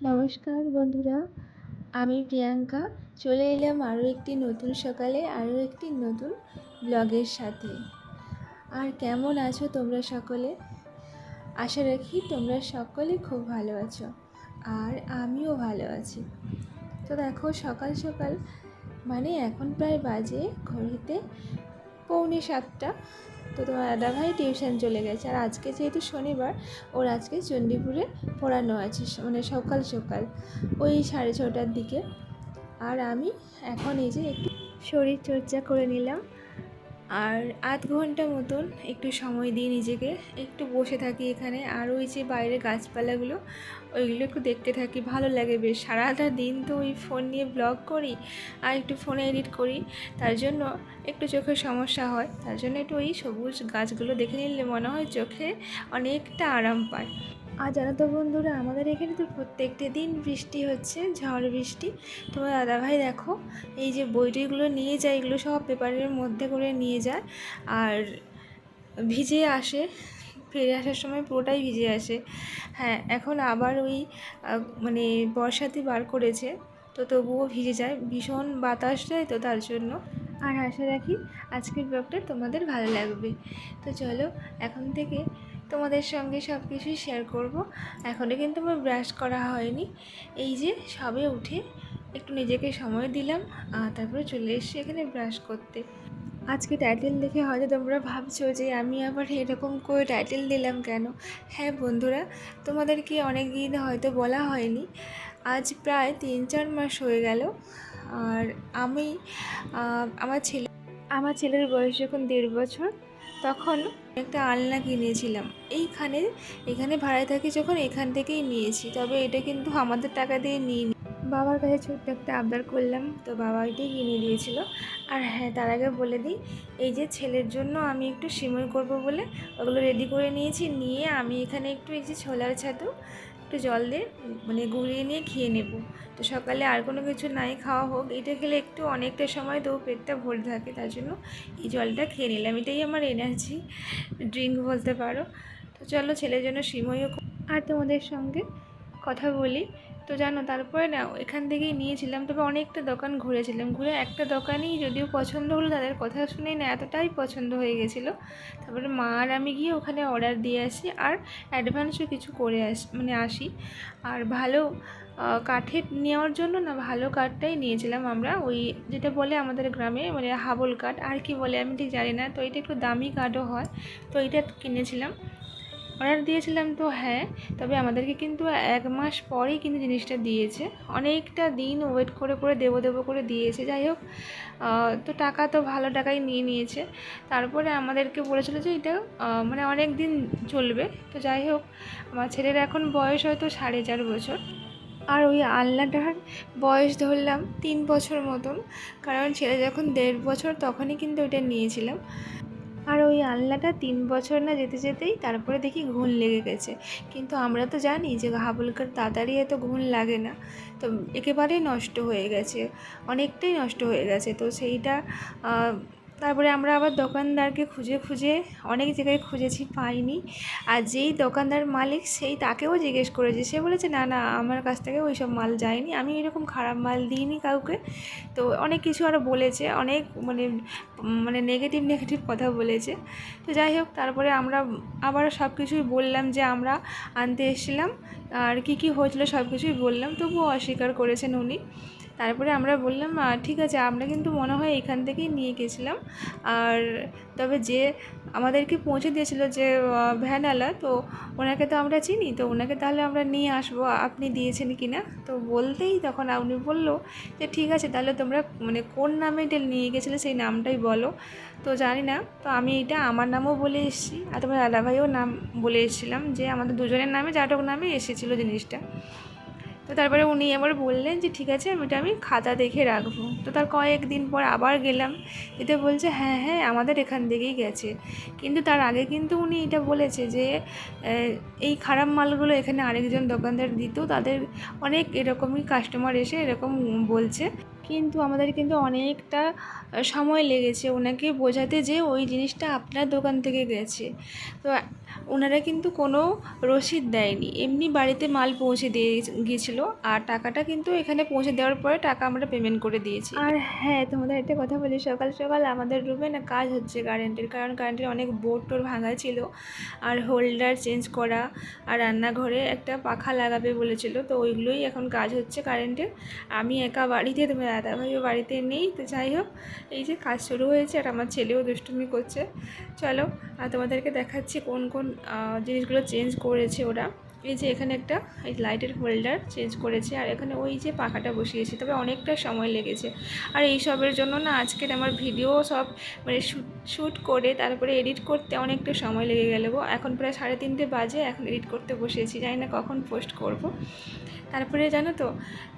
নমস্কার বন্ধুরা, আমি প্রিয়াঙ্কা। চলে এলাম আরও একটি নতুন সকালে, আরও একটি নতুন ব্লগের সাথে। আর কেমন আছো তোমরা সকলে? আশা রাখি তোমরা সকলে খুব ভালো আছো, আর আমিও ভালো আছি। তো দেখো, সকাল সকাল মানে এখন প্রায় বাজে, ঘড়িতে পৌনে সাতটা। তো তোমার দাদাভাই টিউশন চলে গেছে। আর আজকে যেহেতু শনিবার, ওর আজকে চণ্ডীপুরে পড়ানো আছে মানে সকাল সকাল, ওই সাড়ে ছটার দিকে। আর আমি এখন এই যে একটু শরীরচর্চা করে নিলাম। আর আধ ঘণ্টা মতন একটু সময় দিই নিজেকে একটু বসে থাকি এখানে। আর ওই যে বাইরে গাছপালাগুলো, ওইগুলো একটু দেখতে থাকি, ভালো লাগে বেশ। সারাটা দিন তো ওই ফোন নিয়ে ব্লগ করি আর একটু ফোনে এডিট করি, তার জন্য একটু চোখের সমস্যা হয়। তার জন্য একটু ওই সবুজ গাছগুলো দেখে নিলে মনে হয় চোখে অনেকটা আরাম পায়। আর জানো তো বন্ধুরা, আমাদের এখানে তো প্রত্যেকটি দিন বৃষ্টি হচ্ছে, ঝড় বৃষ্টি। তোমার দাদাভাই দেখো, এই যে বইটিগুলো নিয়ে যায়, এগুলো সব পেপারের মধ্যে করে নিয়ে যায়, আর ভিজে আসে, ফিরে আসার সময় পুরোটাই ভিজে আসে। হ্যাঁ এখন আবার ওই মানে বর্ষাতে বার করেছে, তো তবুও ভিজে যায়, ভীষণ বাতাস যায় তো তার জন্য। আর আশা রাখি আজকের ব্লগটা তোমাদের ভালো লাগবে। তো চলো, এখন থেকে তোমাদের সঙ্গে সব কিছুই শেয়ার করব। এখনও কিন্তু আমার ব্রাশ করা হয়নি। এই যে সবে উঠে একটু নিজেকে সময় দিলাম তারপরে চলে এসেছি এখানে ব্রাশ করতে। আজকে টাইটেল দেখে হয়তো তোমরা ভাবছ যে আমি আবার এরকম করে টাইটেল দিলাম কেন? হ্যাঁ বন্ধুরা, তোমাদেরকে অনেক দিন হয়তো বলা হয়নি। আজ প্রায় তিন চার মাস হয়ে গেল। আর আমি আমার ছেলে, আমার ছেলের বয়স যখন দেড় বছর তখন একটা আলনা কিনেছিলাম। এইখানে, এখানে ভাড়ায় থাকি যখন এখান থেকেই নিয়েছি, তবে এটা কিন্তু আমাদের টাকা দিয়ে নিই বাবার কাছে ছোট্ট একটা আবদার করলাম, তো বাবা এটাই কিনে দিয়েছিল। আর হ্যাঁ তার আগে বলে দিই, এই যে ছেলের জন্য আমি একটু সিমই করব বলে, ওগুলো রেডি করে নিয়েছি, নিয়ে আমি এখানে একটু এই যে ছোলার ছাতু একটু জল দিয়ে মানে গুলিয়ে নিয়ে খেয়ে নেব। তো সকালে আর কোনো কিছু নাই, খাওয়া হোক। এটা খেলে একটু অনেকটা সময় তো পেটটা ভরে থাকে, তার জন্য এই জলটা খেয়ে নিলাম। এটাই আমার এনার্জি ড্রিঙ্ক বলতে পারো। তো চলো ছেলের জন্য সিমইও আর তোমাদের সঙ্গে কথা বলি। তো জানো, তারপরে না এখান থেকেই নিয়েছিলাম। তবে অনেকটা দোকান ঘুরেছিলাম। ঘুরে একটা দোকানেই যদিও পছন্দ হলো, তাদের কথা শুনেই না এতটাই পছন্দ হয়ে গেছিল। তারপরে মা আর আমি গিয়ে ওখানে অর্ডার দিয়ে আসি আর অ্যাডভান্সও কিছু করে আস মানে আসি। আর ভালো কাঠের নেওয়ার জন্য না ভালো কাঠটাই নিয়েছিলাম আমরা। ওই যেটা বলে আমাদের গ্রামে মানে হাবল কাঠ, আর কি বলে আমি ঠিক জানি না। তো এটা একটু দামি কাঠও হয়। তো এইটা কিনেছিলাম। অর্ডার দিয়েছিলাম তো হ্যাঁ তবে আমাদেরকে কিন্তু এক মাস পরেই কিন্তু জিনিসটা দিয়েছে। অনেকটা দিন ওয়েট করে করে, দেবো দেবো করে দিয়েছে। যাই হোক তো টাকা তো ভালো টাকাই নিয়ে নিয়েছে। তারপরে আমাদেরকে বলেছিল যে এটা মানে অনেক দিন চলবে। তো যাই হোক, আমার ছেলের এখন বয়স হয়তো সাড়ে চার বছর। আর ওই আলনাটার বয়স ধরলাম তিন বছর মতন। কারণ ছেলে যখন দেড় বছর, তখনই কিন্তু ওইটা নিয়েছিলাম। আর ওই আলনাটা তিন বছর না যেতে যেতেই তারপরে দেখি ঘুণ লেগে গেছে। কিন্তু আমরা তো জানি যে হাবুলকার তাড়াতাড়ি এত ঘুণ লাগে না। তো একেবারেই নষ্ট হয়ে গেছে। অনেকটাই নষ্ট হয়ে গেছে। তো সেইটা তারপরে আমরা আবার দোকানদারকে খুঁজে খুঁজে অনেক জায়গায় খুঁজেছি, পাইনি। আর যেই দোকানদার মালিক, সেই তাকেও জিজ্ঞেস করেছি। সে বলেছে, না না, আমার কাছ থেকে ওই সব মাল যায়নি। আমি এরকম খারাপ মাল দিইনি কাউকে। তো অনেক কিছু আরও বলেছে, অনেক মানে মানে নেগেটিভ নেগেটিভ কথা বলেছে। তো যাই হোক, তারপরে আমরা আবার সব কিছুই বললাম যে আমরা আনতে এসেছিলাম। আর কী কী হয়েছিলো সব কিছুই বললাম, তবুও অস্বীকার করেছেন উনি। তারপরে আমরা বললাম ঠিক আছে, আমরা কিন্তু মনে হয় এখান থেকেই নিয়ে গেছিলাম। আর তবে যে আমাদেরকে পৌঁছে দিয়েছিল যে ভ্যানওয়ালা, তো ওনাকে তো আমরা চিনি, তো ওনাকে তাহলে আমরা নিয়ে আসব। আপনি দিয়েছেন কি না? তো বলতেই তখন উনি বলল যে, ঠিক আছে, তাহলে তোমরা মানে কোন নামে এটা নিয়ে গেছিলে সেই নামটাই বলো। তো জানি না, তো আমি এটা আমার নামও বলে এসেছি, আর তোমার দাদাভাইও নাম বলে এসেছিলাম যে, আমাদের দুজনের নামে জাটক নামে এসেছিল জিনিসটা। তো তারপরে উনি আবার বললেন যে, ঠিক আছে আমি ওইটা আমি খাতা দেখে রাখব। তো তার কয়েকদিন পর আবার গেলাম। এতে বলছে হ্যাঁ হ্যাঁ আমাদের এখান থেকেই গেছে। কিন্তু তার আগে কিন্তু উনি এটা বলেছে যে এই খারাপ মালগুলো এখানে আরেকজন দোকানদার দিত, তাদের অনেক এরকমই কাস্টমার এসে এরকম বলছে। কিন্তু আমাদের কিন্তু অনেকটা সময় লেগেছে ওনাকে বোঝাতে যে ওই জিনিসটা আপনার দোকান থেকে গেছে। তো ওনারা কিন্তু কোনো রসিদ দেয়নি। এমনি বাড়িতে মাল পৌঁছে দিয়ে গিয়েছিল আর টাকাটা কিন্তু এখানে পৌঁছে দেওয়ার পরে টাকা আমরা পেমেন্ট করে দিয়েছি। আর হ্যাঁ তোমাদের একটা কথা বলি, সকাল সকাল আমাদের রুমে না কাজ হচ্ছে কারেন্টের কারণ কারেন্টের অনেক বোর্ড টোর ভাঙা ছিল আর হোল্ডার চেঞ্জ করা আর রান্নাঘরে একটা পাখা লাগাবে বলেছিল, তো ওইগুলোই এখন কাজ হচ্ছে কারেন্টের আমি একা বাড়িতে তোমার দাদাভাইও বাড়িতে নেই, তো যাই হোক, এই যে কাজ শুরু হয়েছে আর আমার ছেলেও দুষ্টুমি করছে। চলো, আর তোমাদেরকে দেখাচ্ছি কোন কোন জিনিসগুলো চেঞ্জ করেছে ওরা। এই যে এখানে একটা এই লাইটের হোল্ডার চেঞ্জ করেছে, আর এখানে ওই যে পাখাটা বসিয়েছি, তবে অনেকটা সময় লেগেছে। আর এই সবের জন্য না আজকের আমার ভিডিও সব মানে শ্যুট করে তারপরে এডিট করতে অনেকটা সময় লেগে গেল এখন প্রায় সাড়ে তিনটে বাজে, এখন এডিট করতে বসেছি, জানি না কখন পোস্ট করব। তারপরে জানো তো,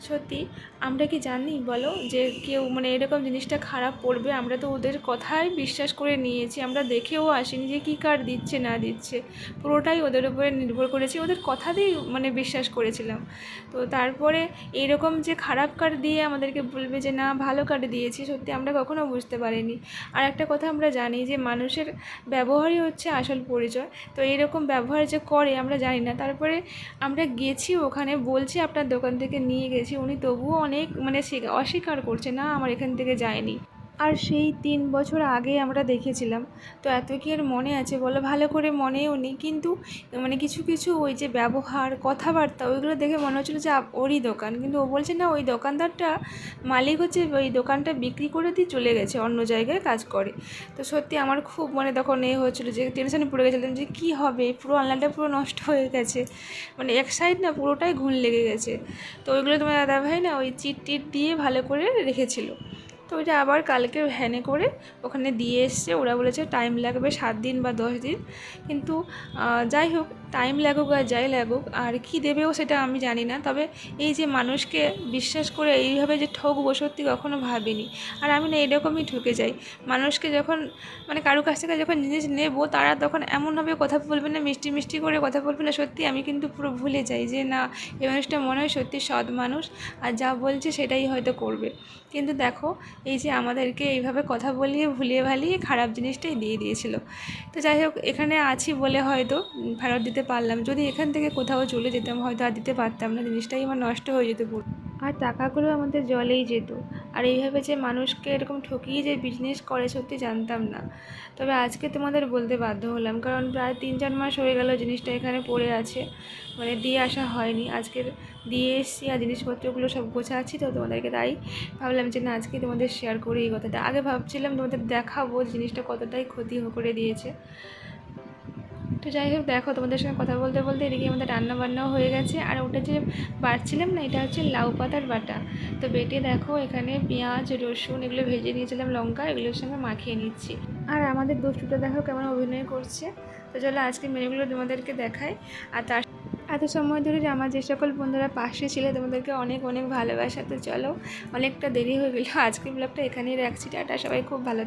সত্যি আমরা কি জানি বলো যে কেউ মানে এরকম জিনিসটা খারাপ পড়বে আমরা তো ওদের কথাই বিশ্বাস করে নিয়েছি, আমরা দেখেও আসিনি যে কী কার দিচ্ছে না দিচ্ছে। পুরোটাই ওদের উপরে নির্ভর করেছি, ওদের কথাতেই মানে বিশ্বাস করেছিলাম। তো তারপরে এইরকম যে খারাপ কার্ড দিয়ে আমাদেরকে বলবে যে, না, ভালো কার্ড দিয়েছি, সত্যি আমরা কখনো বুঝতে পারিনি। আর একটা কথা আমরা জানি যে, মানুষের ব্যবহারই হচ্ছে আসল পরিচয়। তো এইরকম ব্যবহার যে করে আমরা জানি না। তারপরে আমরা গেছি ওখানে, বলছি আপনার দোকান থেকে নিয়ে গেছি, উনি তবুও অনেক মানে স্বীকার- অস্বীকার করছে, না, আমার এখান থেকে যায়নি। আর সেই তিন বছর আগে আমরা দেখেছিলাম। তো এত কি আর মনে আছে বলো? ভালো করে মনেও নেই। কিন্তু মানে কিছু কিছু ওই যে ব্যবহার, কথাবার্তা, ওইগুলো দেখে মনে হচ্ছিল যে ওরই দোকান। কিন্তু ও বলছে, না, ওই দোকানদারটা মালিক হচ্ছে, ওই দোকানটা বিক্রি করে দিয়ে চলে গেছে, অন্য জায়গায় কাজ করে। তো সত্যি আমার খুব মানে তখন এ হচ্ছিল যে টেনশনে পড়ে গেছিলাম যে কী হবে? পুরো অনলাইনটা পুরো নষ্ট হয়ে গেছে। মানে এক সাইড না পুরোটাই ঘুণ লেগে গেছে। তো ওইগুলো তোমার দাদাভাই না ওই চিট টিট দিয়ে ভালো করে রেখেছিলো। তো ওইটা আবার কালকে ভ্যানে করে ওখানে দিয়ে এসছে। ওরা বলেছে টাইম লাগবে সাত দিন বা দশ দিন। কিন্তু যাই হোক টাইম লাগুক আর যাই লাগুক, আর কি দেবেও সেটা আমি জানি না। তবে এই যে মানুষকে বিশ্বাস করে এইভাবে যে ঠকবো সত্যি কখনো ভাবিনি। আর আমি না এরকমই ঠকে যাই। মানুষকে যখন মানে কারও কাছ থেকে যখন জিনিস নেব, তারা তখন এমনভাবে কথা বলবে না, মিষ্টি মিষ্টি করে কথা বলবে না, সত্যি আমি কিন্তু পুরো ভুলে যাই যে না, এই মানুষটা মনে হয় সত্যি সৎ মানুষ, আর যা বলছে সেটাই হয়তো করবে। কিন্তু দেখো এই যে আমাদেরকে এইভাবে কথা বলিয়ে, ভুলিয়ে ভালিয়ে খারাপ জিনিসটাই দিয়ে দিয়েছিল। তো যাই হোক, এখানে আছি বলে হয়তো ফেরত দিতে পারলাম। যদি এখান থেকে কোথাও চলে যেতাম, হয়তো আর দিতে পারতাম না। জিনিসটাই আমার নষ্ট হয়ে যেত আর টাকাগুলো আমাদের জলেই যেত। আর এইভাবে যে মানুষকে এরকম ঠকিয়ে যে বিজনেস করে, সত্যি জানতাম না। তবে আজকে তোমাদের বলতে বাধ্য হলাম। কারণ প্রায় তিন চার মাস হয়ে গেল জিনিসটা এখানে পড়ে আছে। মানে দিয়ে আসা হয়নি। আজকের দিয়ে এসছি আর জিনিসপত্রগুলো সব গোছাচ্ছি তো তোমাদেরকে তাই ভাবলাম যে না, আজকে তোমাদের শেয়ার করি এই কথাটা। আগে ভাবছিলাম তোমাদের দেখাবো জিনিসটা কতটাই ক্ষতি করে দিয়েছে। তো যাই হোক, দেখো তোমাদের সঙ্গে কথা বলতে বলতে এদিকে আমাদের রান্না বান্নাও হয়ে গেছে। আর ওটা যে বাড়ছিলাম না, এটা হচ্ছে লাউ পাতার বাটা। তো বেটে দেখো এখানে পেঁয়াজ, রসুন এগুলো ভেজে নিয়েছিলাম, লঙ্কা এগুলোর সঙ্গে মাখিয়ে নিচ্ছি। আর আমাদের দুষ্টুটা দেখো কেমন অভিনয় করছে। তো চলো আজকে মেয়েগুলো তোমাদেরকে দেখাই। আর তার এত সময় ধরে আমার যে সকল বন্ধুরা পাশে ছিল, তোমাদেরকে অনেক অনেক ভালোবাসা। তো চলো, অনেকটা দেরি হয়ে গেলো। আজকে ব্লগটা এখানেই রাখছি। টাটা, সবাই খুব ভালো।